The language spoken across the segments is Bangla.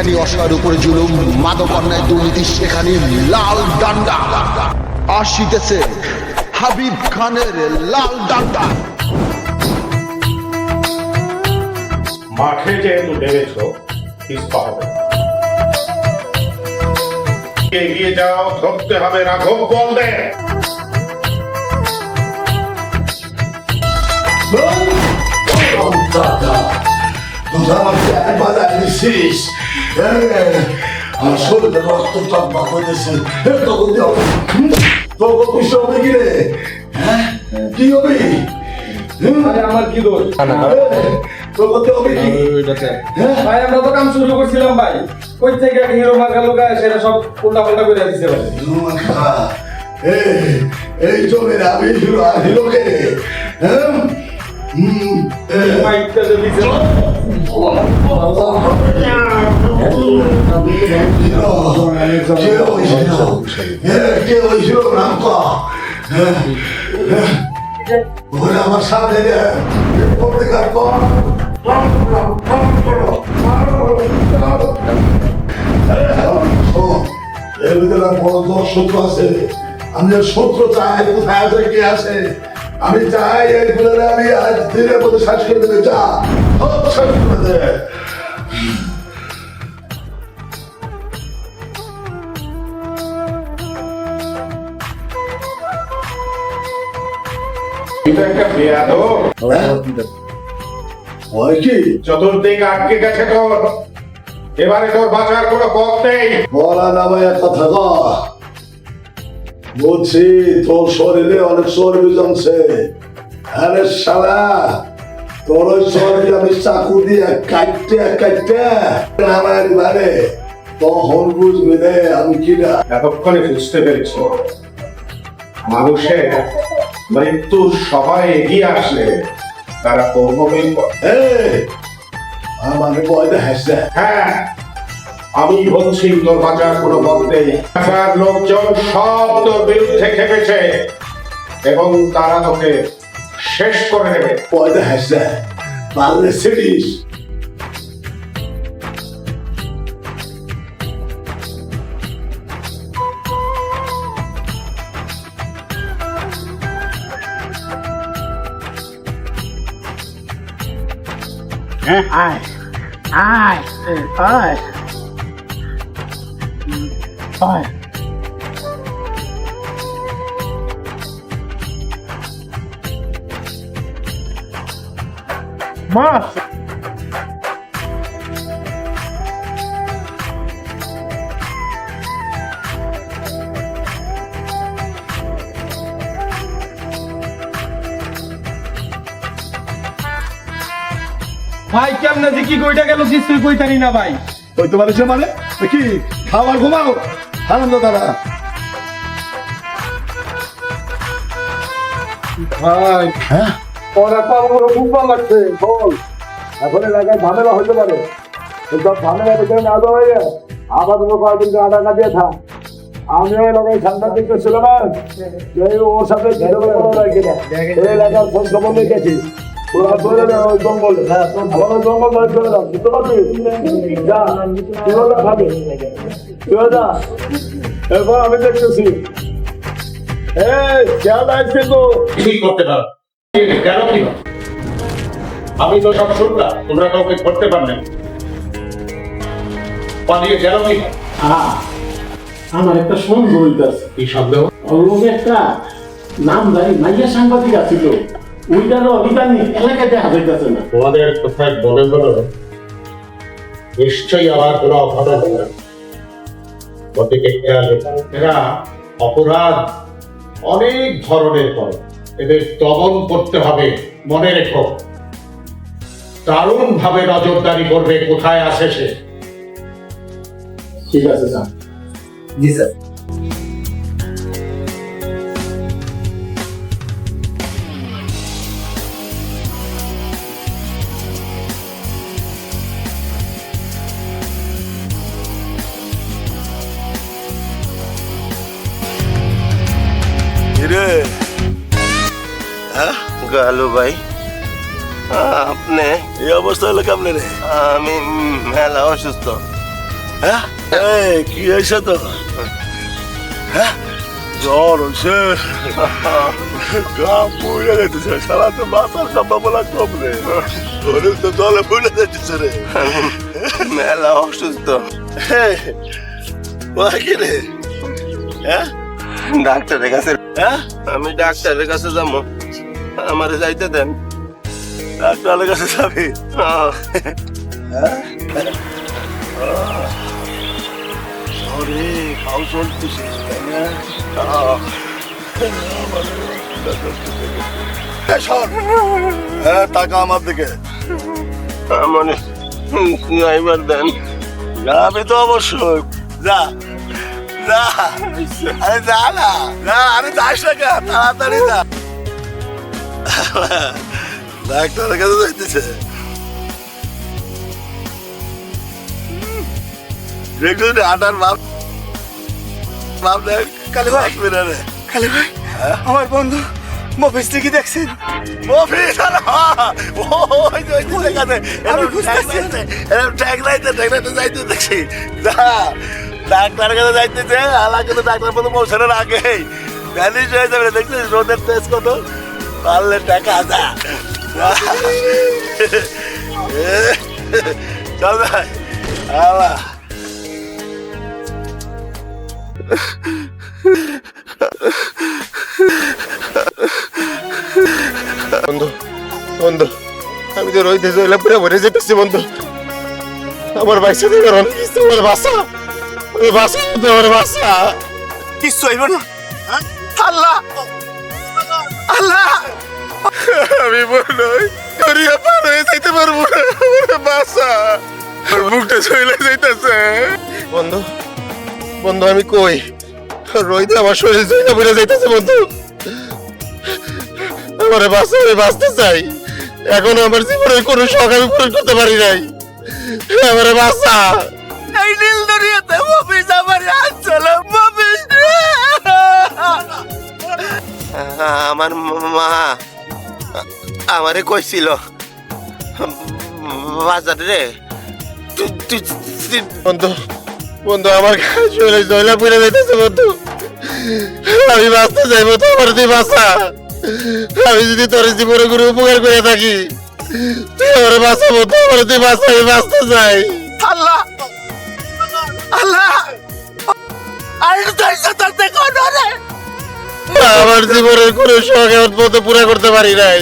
যেখানে অসহায়ের উপরে জুলুম মাদক অন্যায় দুর্নীতি সেখানে লাল ডান্ডা। আসিতেছে হাবিব খানের লাল ডান্ডা। মাঠে যেহেতু নেমেছ পিস্পা হবে। এগিয়ে যাও ধরতে হবে রাঘব বলদে দাদা তুই আমাকে একবার দিছিস আমার শরীরে রক্ত টকবক হইতেছে তখন তোকে খুশি হবে কি রে? হ্যাঁ? কি হবে? আরে আমার কি দোষ? তোকে হবে কি? ভাই আমরা তো কাম শুরু করছিলাম ভাই। কই থেকে হিরো মার্কা লোকা সেটা সব উল্টা পাল্টা করে দিচ্ছে ভাই। এই এই জমির আমি হিরো হিরোকে হ্যাঁ? আমার সামনে শত্রু আছে। শত্রু চাই কোথায় আছে কে আছে? আমি চাই এইগুলো আমি আজ দিনের মধ্যে শেষ করে দেবে যা। শেষ করে দেবে চতুর্দিকে আটকে গেছে তোর। এবারে তোর বাঁচার কোনো পথ নেই। বলা এক কথা ক বুঝছি তোর শরীরে অনেক চর্বি জমছে। আরে শালা তোর ওই চর্বি আমি চাকু দিয়ে কাটতে কাটতে আমার বারে তখন বুঝবি রে আমি কিনা এতক্ষণে বুঝতে পেরেছি। মানুষের মৃত্যুর সবাই এগিয়ে আসলে তারা কর্মবিন এই আমার বয় দেখাচ্ছে হ্যাঁ। আমি বলছি তোর বাঁচার কোনো পথ নেই। লোকজন সব তোর বিরুদ্ধে খেপেছে এবং তারা তোকে শেষ করে দেবে। বয় দেখাচ্ছে পারলে সিরিস Ai, ai, ai, ai. Nossa! ভাই কেমনে যে কি কইটা গেল কিছুই কইতারি না ভাই ওই তোমার এসে মানে কি খাবার ঘুমাও আনন্দ দাদা। ভাই হ্যাঁ? আমার খুব ভালো লাগছে বল এখন এলাকায় ঝামেলা হতে পারে। সব ঝামেলা থেকে না দাঁড়াইয়ে আবার তোমার কয়েকদিনকে আটা কাটিয়ে থাক। আমি ওই এলাকায় সাংবাদিক ছিলাম যে ওর সাথে ঘেরে বেড়ানো রাখি না। এই এলাকার সব খবর লিখেছি ওই জঙ্গলে। আমার ওই জঙ্গল ধরে চলে যা বুঝতে পারবি? যা তুই ওটা তুই যা। এরপর আমি দেখতেছি। এই খেয়াল রাখছি তো। ঠিক করতে পারো। কেন কি? আমি তো সব শুনলাম তোমরা কাউকে করতে পালিয়ে গেল কি? আমার একটা সন্দেহ হইতাছে। কি সন্দেহ? ওর লোক একটা নামদারি মাইয়া সাংবাদিক আছিল ওইটারও অভিযান এলাকায় দেখা যাইতেছে না। তোমাদের কোথায় বলে বলো নিশ্চয়ই আবার কোনো হবে রেখো। এরা অপরাধ অনেক ধরনের করে। এদের দমন করতে হবে মনে রেখো। দারুণ ভাবে নজরদারি করবে কোথায় আসে সে? ঠিক আছে স্যার। জি স্যার। গালু ভাই। আপনি? এই অবস্থা হলো কেমনে রে? আমি মেলা অসুস্থ। হ্যাঁ? কি হয়েছে তো হ্যাঁ? জ্বর হয়েছে। গা পুড়ে যেতেছে সারা তো মাথার সম্ভাবনা কম রে। শরীর তো জলে পুড়ে যেতেছে রে। মেলা অসুস্থ। কি রে? হ্যাঁ? ডাক্তারের কাছে হ্যাঁ? আমি ডাক্তারের কাছে যাব। আমারে যাইতে দেন। ডাক্তারের কাছে যাবি? খাও চলতেছে তাই না? হ্যাঁ টাকা আমার দিকে। মানে ড্রাইভার দেন। যাবি তো অবশ্যই। যা যা। আরে যা না না আরে যাস না তাড়াতাড়ি যা। ডাক্তারের কাছে যাইতেছে। আটার বাপ বাপ দেখ কালী ভাই আসবে কালী ভাই আমার বন্ধু মফিস থেকে দেখছেন? মফিস ওই যে ওই কাছে আমি খুঁজতেছি। এরকম ট্যাগ লাইতে ট্যাগ লাইতে যাইতে দেখছি। যা ডাক্তারের কাছে যাইতেছে আলা কিন্তু ডাক্তার মতো পৌঁছানোর আগেই। হয়ে যাবে দেখছিস? রোদের তেজ কত? পারলে টাকা যা চল ভাই আলা। বন্ধু বন্ধু আমি তো রইতে চলে পুরো ভরে যেতেছি বন্ধু। আমার বাইসে থেকে অনেক কিছু আমার বাসা। আমার বাসা আমার বাসা। কিছু হইব না। আল্লাহ! আল্লাহ! আমি মনে হয় দরিয়া যাইতে পারব না। আমার বাসা। আমার বুকটা চলে যাইতেছে। বন্ধু বন্ধু, আমি কই? রইতে আমার শরীর চলে পড়ে যাইতেছে, বন্ধু। আমার বাঁচা আমি বাঁচতে চাই। এখনও আমার জীবনের কোনো শখ আমি পূরণ করতে পারি নাই। আমার বাঁচা এই নীল দরিয়াতে মফিস আমার আসছিল মফিস আমার মা আমারে কইছিল বাজার রে বন্ধু বন্ধু আমার শরীরে জয়লা পুড়ে যাইতেছে বন্ধু। আমি বাঁচতে চাইব তো আমার তুই বাঁচা। আমি যদি তোর জীবনে গুরু উপকার করে থাকি তুই আমার বাঁচাবো তো আমার তুই বাঁচা আমি বাঁচতে চাই। আল্লাহ! আল্লাহ! আমার জীবনের কোনো শখ এমন মতো পুরা করতে পারি নাই।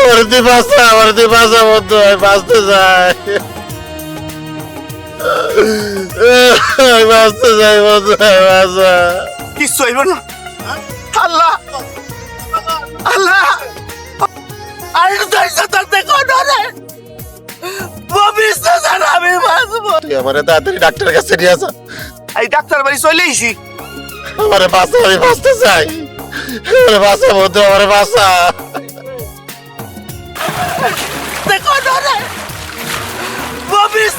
আমার দিয়ে বাঁচা আমার দিয়ে বাঁচা বন্ধু আমি বাঁচতে চাই। বাঁচতে চাই বন্ধু বাঁচা। কিচ্ছু হইব আল্লাহ আল্লাহ। আরে তাই আমি বাঁচবো। তুই আমার তাড়াতাড়ি ডাক্তারের কাছে নিয়ে আসা এই ডাক্তার বাড়ি চলে আইসি আমারে বাঁচা আমি বাঁচতে চাই। আমারে বাঁচা বন্ধু আমারে ভাই ববিস